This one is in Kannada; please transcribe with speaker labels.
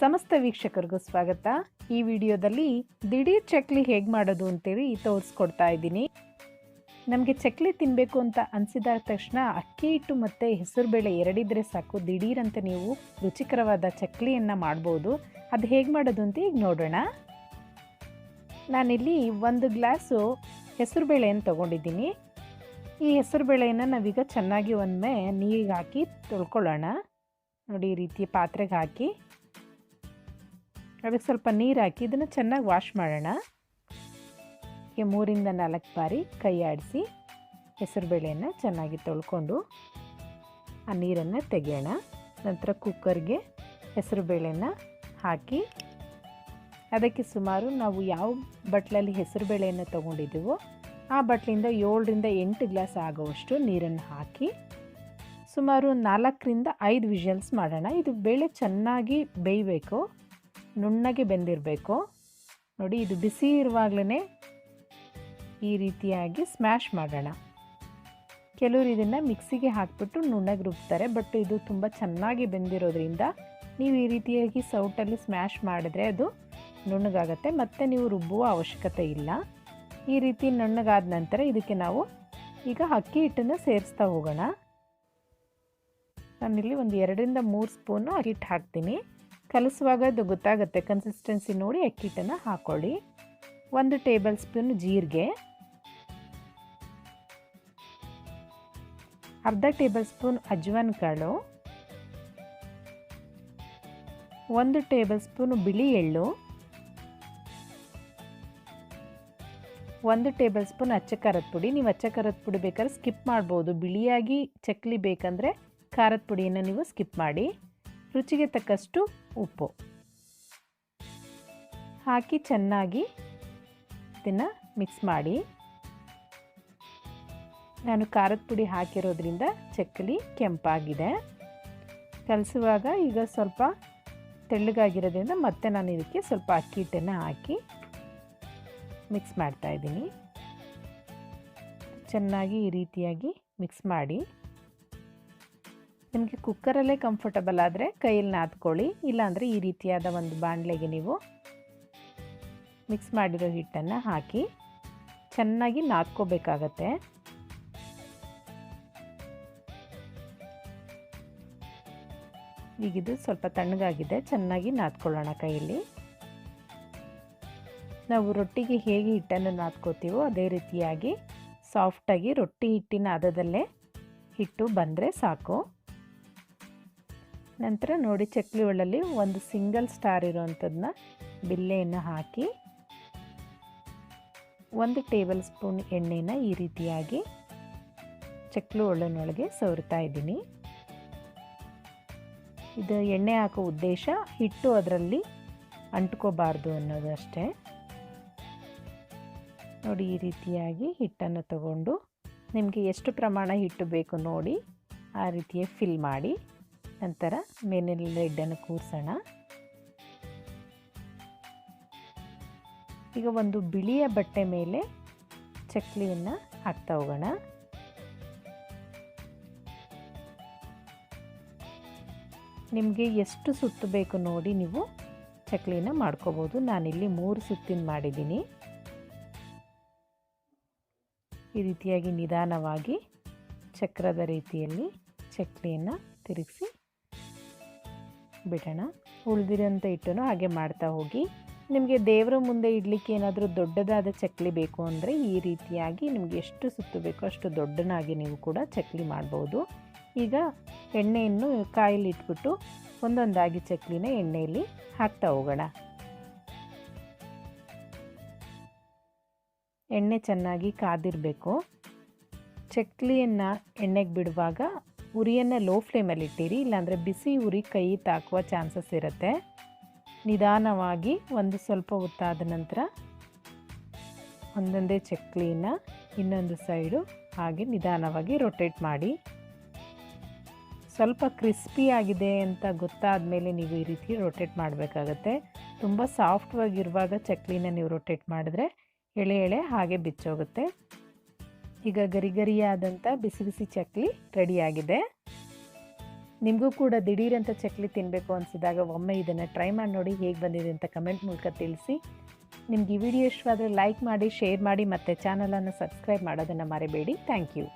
Speaker 1: ಸಮಸ್ತ ವೀಕ್ಷಕರಿಗೂ ಸ್ವಾಗತ. ಈ ವಿಡಿಯೋದಲ್ಲಿ ದಿಢೀರ್ ಚಕ್ಲಿ ಹೇಗೆ ಮಾಡೋದು ಅಂತೇಳಿ ತೋರಿಸ್ಕೊಡ್ತಾ ಇದ್ದೀನಿ. ನಮಗೆ ಚಕ್ಲಿ ತಿನ್ನಬೇಕು ಅಂತ ಅನಿಸಿದ ತಕ್ಷಣ ಅಕ್ಕಿ ಹಿಟ್ಟು ಮತ್ತು ಹೆಸರುಬೇಳೆ ಎರಡಿದ್ರೆ ಸಾಕು. ದಿಢೀರಂತ ನೀವು ರುಚಿಕರವಾದ ಚಕ್ಲಿಯನ್ನು ಮಾಡ್ಬೋದು. ಅದು ಹೇಗೆ ಮಾಡೋದು ಅಂತ ಈಗ ನೋಡೋಣ. ನಾನಿಲ್ಲಿ ಒಂದು ಗ್ಲಾಸು ಹೆಸರುಬೇಳೆಯನ್ನು ತೊಗೊಂಡಿದ್ದೀನಿ. ಈ ಹೆಸರುಬೇಳೆಯನ್ನು ನಾವೀಗ ಚೆನ್ನಾಗಿ ಒಮ್ಮೆ ನೀರಿಗೆ ಹಾಕಿ ತೊಳ್ಕೊಳ್ಳೋಣ. ನೋಡಿ ಈ ರೀತಿ ಪಾತ್ರೆಗೆ ಹಾಕಿ. ಅದಕ್ಕೆ ಸ್ವಲ್ಪ ನೀರು ಹಾಕಿ ಇದನ್ನು ಚೆನ್ನಾಗಿ ವಾಶ್ ಮಾಡೋಣ. ಮೂರಿಂದ ನಾಲ್ಕು ಬಾರಿ ಕೈ ಆಡಿಸಿ ಹೆಸರುಬೇಳೆಯನ್ನು ಚೆನ್ನಾಗಿ ತೊಳ್ಕೊಂಡು ಆ ನೀರನ್ನು ತೆಗೆಯೋಣ. ನಂತರ ಕುಕ್ಕರ್ಗೆ ಹೆಸರುಬೇಳೆನ ಹಾಕಿ ಅದಕ್ಕೆ ಸುಮಾರು ನಾವು ಯಾವ ಬಟ್ಲಲ್ಲಿ ಹೆಸರುಬೇಳೆಯನ್ನು ತೊಗೊಂಡಿದ್ದೀವೋ ಆ ಬಟ್ಲಿಂದ ಏಳರಿಂದ ಎಂಟು ಗ್ಲಾಸ್ ಆಗುವಷ್ಟು ನೀರನ್ನು ಹಾಕಿ ಸುಮಾರು ನಾಲ್ಕರಿಂದ ಐದು ವಿಷಲ್ಸ್ ಮಾಡೋಣ. ಇದು ಬೇಳೆ ಚೆನ್ನಾಗಿ ಬೇಯಬೇಕು. ನುಣ್ಣಗೆ ಬೆಂದಿರಬೇಕು. ನೋಡಿ, ಇದು ಬಿಸಿ ಇರುವಾಗಲೇ ಈ ರೀತಿಯಾಗಿ ಸ್ಮ್ಯಾಶ್ ಮಾಡೋಣ. ಕೆಲವರು ಇದನ್ನು ಮಿಕ್ಸಿಗೆ ಹಾಕಿಬಿಟ್ಟು ನುಣ್ಣಗೆ ರುಬ್ತಾರೆ, ಬಟ್ ಇದು ತುಂಬ ಚೆನ್ನಾಗಿ ಬೆಂದಿರೋದ್ರಿಂದ ನೀವು ಈ ರೀತಿಯಾಗಿ ಸೌಟಲ್ಲಿ ಸ್ಮ್ಯಾಶ್ ಮಾಡಿದ್ರೆ ಅದು ನುಣ್ಣಗಾಗತ್ತೆ. ಮತ್ತು ನೀವು ರುಬ್ಬುವ ಅವಶ್ಯಕತೆ ಇಲ್ಲ. ಈ ರೀತಿ ನುಣ್ಣಗಾದ ನಂತರ ಇದಕ್ಕೆ ನಾವು ಈಗ ಅಕ್ಕಿ ಹಿಟ್ಟನ್ನು ಸೇರಿಸ್ತಾ ಹೋಗೋಣ. ನಾನಿಲ್ಲಿ ಒಂದು ಎರಡರಿಂದ ಮೂರು ಸ್ಪೂನು ಅಕ್ಕಿ ಹಿಟ್ಟು ಹಾಕ್ತೀನಿ. ಕಲಿಸುವಾಗ ಅದು ಗೊತ್ತಾಗುತ್ತೆ. ಕನ್ಸಿಸ್ಟೆನ್ಸಿ ನೋಡಿ ಅಕ್ಕಿ ಹಿಟ್ಟನ್ನು ಹಾಕ್ಕೊಳ್ಳಿ ಒಂದು ಟೇಬಲ್ ಸ್ಪೂನ್ ಜೀರಿಗೆ. ಅರ್ಧ ಟೇಬಲ್ ಸ್ಪೂನ್ ಅಜ್ವಾನ್ ಕಾಳು ಒಂದು ಟೇಬಲ್ ಸ್ಪೂನ್ ಬಿಳಿ ಎಳ್ಳು. ಒಂದು ಟೇಬಲ್ ಸ್ಪೂನ್ ಅಚ್ಚ ಖಾರದ ಪುಡಿ. ನೀವು ಅಚ್ಚ ಖಾರದ ಪುಡಿ ಬೇಕಾದ್ರೆ ಸ್ಕಿಪ್ ಮಾಡ್ಬೋದು. ಬಿಳಿಯಾಗಿ ಚಕ್ಲಿ ಬೇಕಂದರೆ ಖಾರದ ಪುಡಿಯನ್ನು ನೀವು ಸ್ಕಿಪ್ ಮಾಡಿ. ರುಚಿಗೆ ತಕ್ಕಷ್ಟು ಉಪ್ಪು. ಹಾಕಿ ಚೆನ್ನಾಗಿ ಇದನ್ನು ಮಿಕ್ಸ್ ಮಾಡಿ. ನಾನು ಖಾರದ ಪುಡಿ ಹಾಕಿರೋದ್ರಿಂದ ಚಕ್ಕಲಿ ಕೆಂಪಾಗಿದೆ. ಕಲಸುವಾಗ ಈಗ ಸ್ವಲ್ಪ ತೆಳ್ಳಗಾಗಿರೋದ್ರಿಂದ ಮತ್ತೆ ನಾನು ಇದಕ್ಕೆ ಸ್ವಲ್ಪ ಅಕ್ಕಿ ಹಿಟ್ಟನ್ನು ಹಾಕಿ ಮಿಕ್ಸ್ ಮಾಡ್ತಾ ಇದ್ದೀನಿ. ಚೆನ್ನಾಗಿ ಈ ರೀತಿಯಾಗಿ ಮಿಕ್ಸ್ ಮಾಡಿ. ನಿಮಗೆ ಕುಕ್ಕರಲ್ಲೇ ಕಂಫರ್ಟಬಲ್ ಆದರೆ ಕೈಯಲ್ಲಿ ನಾದ್ಕೊಳ್ಳಿ, ಇಲ್ಲಾಂದರೆ ಈ ರೀತಿಯಾದ ಒಂದು ಬಾಣಲೆಗೆ ನೀವು ಮಿಕ್ಸ್ ಮಾಡಿರೋ ಹಿಟ್ಟನ್ನು ಹಾಕಿ ಚೆನ್ನಾಗಿ ನಾದ್ಕೋಬೇಕಾಗತ್ತೆ. ಈಗಿದು ಸ್ವಲ್ಪ ತಣ್ಣಗಾಗಿದೆ, ಚೆನ್ನಾಗಿ ನಾದ್ಕೊಳ್ಳೋಣ ಕೈಯಲ್ಲಿ. ನಾವು ರೊಟ್ಟಿಗೆ ಹೇಗೆ ಹಿಟ್ಟನ್ನು ನಾದ್ಕೋತೀವೋ ಅದೇ ರೀತಿಯಾಗಿ ಸಾಫ್ಟಾಗಿ ರೊಟ್ಟಿ ಹಿಟ್ಟಿನ ಹದದಲ್ಲೇ ಹಿಟ್ಟು ಬಂದರೆ ಸಾಕು. ನಂತರ ನೋಡಿ ಚಕ್ಲಿ ಒಳ್ಳಲ್ಲಿ ಒಂದು ಸಿಂಗಲ್ ಸ್ಟಾರ್ ಇರೋವಂಥದ್ದನ್ನ ಬಿಲ್ಲೆಯನ್ನು ಹಾಕಿ ಒಂದು ಟೇಬಲ್ ಸ್ಪೂನ್ ಎಣ್ಣೆನ ಈ ರೀತಿಯಾಗಿ ಚಕ್ಲಿ ಒಳ್ಳನೊಳಗೆ ಸವರ್ತಾ ಇದ್ದೀನಿ. ಇದು ಎಣ್ಣೆ ಹಾಕೋ ಉದ್ದೇಶ ಹಿಟ್ಟು ಅದರಲ್ಲಿ ಅಂಟ್ಕೋಬಾರ್ದು ಅನ್ನೋದು ಅಷ್ಟೇ ನೋಡಿ ಈ ರೀತಿಯಾಗಿ ಹಿಟ್ಟನ್ನು ತಗೊಂಡು ನಿಮಗೆ ಎಷ್ಟು ಪ್ರಮಾಣ ಹಿಟ್ಟು ಬೇಕು ನೋಡಿ ಆ ರೀತಿಯ ಫಿಲ್ ಮಾಡಿ. ನಂತರ ಮೇಲಿನ ಲೆಡ್ಡನ್ನು ಕೂರಿಸೋಣ. ಈಗ ಒಂದು ಬಿಳಿಯ ಬಟ್ಟೆ ಮೇಲೆ ಚಕ್ಲಿಯನ್ನು ಹಾಕ್ತಾ ಹೋಗೋಣ. ನಿಮಗೆ ಎಷ್ಟು ಸುತ್ತು ಬೇಕು ನೋಡಿ ನೀವು ಚಕ್ಲಿನ ಮಾಡ್ಕೋಬೋದು. ನಾನಿಲ್ಲಿ ಮೂರು ಸುತ್ತಿನ ಮಾಡಿದ್ದೀನಿ. ಈ ರೀತಿಯಾಗಿ ನಿಧಾನವಾಗಿ ಚಕ್ರದ ರೀತಿಯಲ್ಲಿ ಚಕ್ಲಿಯನ್ನು ತಿರುಗಿಸಿ ಬಿಡೋಣ ಉಳಿದಿರೋಂಥ ಹಿಟ್ಟನ್ನು ಹಾಗೆ ಮಾಡ್ತಾ ಹೋಗಿ. ನಿಮಗೆ ದೇವರ ಮುಂದೆ ಇಡಲಿಕ್ಕೆ ಏನಾದರೂ ದೊಡ್ಡದಾದ ಚಕ್ಲಿ ಬೇಕು ಅಂದರೆ ಈ ರೀತಿಯಾಗಿ ನಿಮಗೆ ಎಷ್ಟು ಸುತ್ತು ಬೇಕೋ ಅಷ್ಟು ದೊಡ್ಡನಾಗಿ ನೀವು ಕೂಡ ಚಕ್ಲಿ ಮಾಡ್ಬೋದು. ಈಗ ಎಣ್ಣೆಯನ್ನು ಕಾಯಲ್ಲಿ ಇಟ್ಬಿಟ್ಟು ಒಂದೊಂದಾಗಿ ಚಕ್ಲಿನ ಎಣ್ಣೆಯಲ್ಲಿ ಹಾಕ್ತಾ ಹೋಗೋಣ. ಎಣ್ಣೆ ಚೆನ್ನಾಗಿ ಕಾದಿರಬೇಕು. ಚಕ್ಲಿಯನ್ನು ಎಣ್ಣೆಗೆ ಬಿಡುವಾಗ ಉರಿಯನ್ನು ಲೋ ಫ್ಲೇಮಲ್ಲಿ ಇಟ್ಟಿರಿ, ಇಲ್ಲಾಂದರೆ ಬಿಸಿ ಉರಿ ಕೈ ತಾಕುವ ಚಾನ್ಸಸ್ ಇರುತ್ತೆ. ನಿಧಾನವಾಗಿ ಒಂದು ಸ್ವಲ್ಪ ಹೊತ್ತಾದ ನಂತರ ಒಂದೊಂದೇ ಚಕ್ಲಿನ ಇನ್ನೊಂದು ಸೈಡು ಹಾಗೆ ನಿಧಾನವಾಗಿ ರೊಟೇಟ್ ಮಾಡಿ. ಸ್ವಲ್ಪ ಕ್ರಿಸ್ಪಿ ಆಗಿದೆ ಅಂತ ಗೊತ್ತಾದ ಮೇಲೆ ನೀವು ಈ ರೀತಿ ರೊಟೇಟ್ ಮಾಡಬೇಕಾಗತ್ತೆ. ತುಂಬ ಸಾಫ್ಟ್ವಾಗಿರುವಾಗ ಚಕ್ಲಿನ ನೀವು ರೊಟೇಟ್ ಮಾಡಿದ್ರೆ ಎಳೆ ಎಳೆ ಹಾಗೆ ಬಿಚ್ಚೋಗುತ್ತೆ. ಈಗ ಗರಿ ಗರಿಯಾದಂಥ ಬಿಸಿ ಬಿಸಿ ಚಕ್ಲಿ ರೆಡಿಯಾಗಿದೆ. ನಿಮಗೂ ಕೂಡ ದಿಢೀರಂಥ ಚಕ್ಲಿ ತಿನ್ನಬೇಕು ಅನಿಸಿದಾಗ ಒಮ್ಮೆ ಇದನ್ನು ಟ್ರೈ ಮಾಡಿ ನೋಡಿ ಹೇಗೆ ಬಂದಿದೆ ಅಂತ ಕಮೆಂಟ್ ಮೂಲಕ ತಿಳಿಸಿ. ನಿಮ್ಗೆ ಈ ವಿಡಿಯೋ ಇಷ್ಟವಾದರೆ ಲೈಕ್ ಮಾಡಿ, ಶೇರ್ ಮಾಡಿ ಮತ್ತು ಚಾನಲನ್ನು ಸಬ್ಸ್ಕ್ರೈಬ್ ಮಾಡೋದನ್ನು ಮರಿಬೇಡಿ. Thank you.